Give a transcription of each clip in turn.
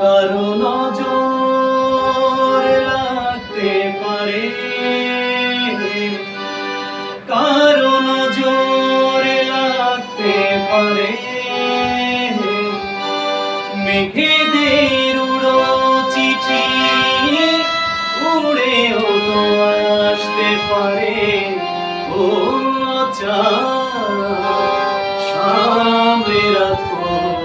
কারও নজর লাগতে পারে। কারও নজর লাগতে পারে। মেঘেদের উড়ো চিঠি উড়েও তো আসতে পারে। ও আচ্ছা, চা সামনে রাখো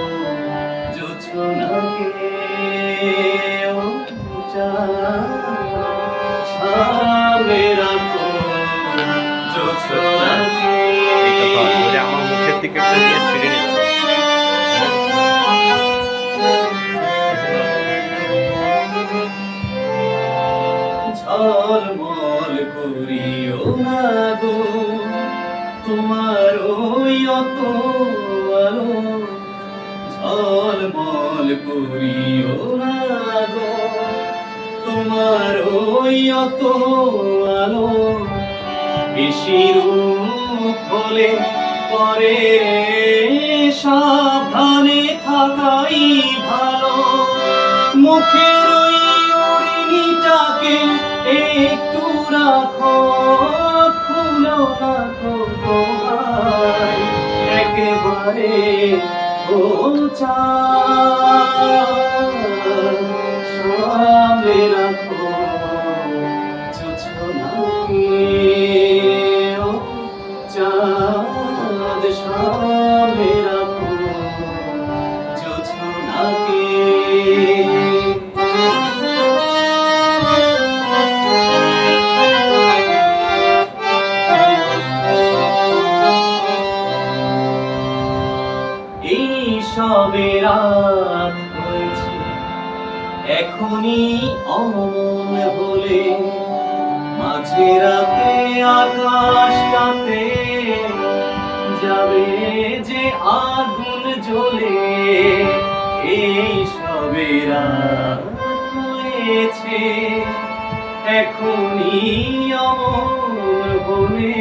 একটা দিয়ে ফিরে নিলাম ঝলমল করিও না গো, তোমার ওই অত আলো। ঝলমল করিও না গো, তোমার ওই অত আলো। বেশির হলে পরে সাবধানে থাকাই ভালো। মুখের ওই উড়িটাকে একটু রাখো, খুলো না তো তোমার একেবারে ও সামনে রাখো। সবে রাত হয়েছে। এখনই অমন হলে মাঝে রাতে আকাশটাতে যাবে যে আগুন জ্বলে, এই সবে রাত হয়েছে। এখনই অমন হলে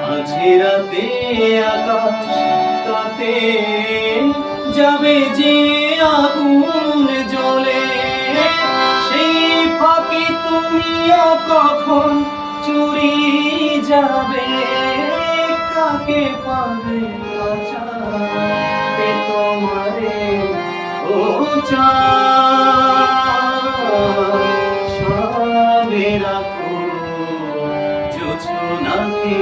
মাঝে রাতে আকাশ তাতে যাবে যে আগুন জ্বলে। সেই ফাঁকে তুমিও কখন চুরি যাবে? কাকে পাবে বাঁচাতে তোমারে ও সবে রাখো জোছনাকে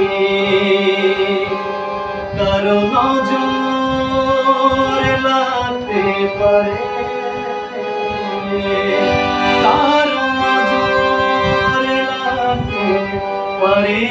কারও নজর লাগতে পারে। কারও নজর লাগতে পারে।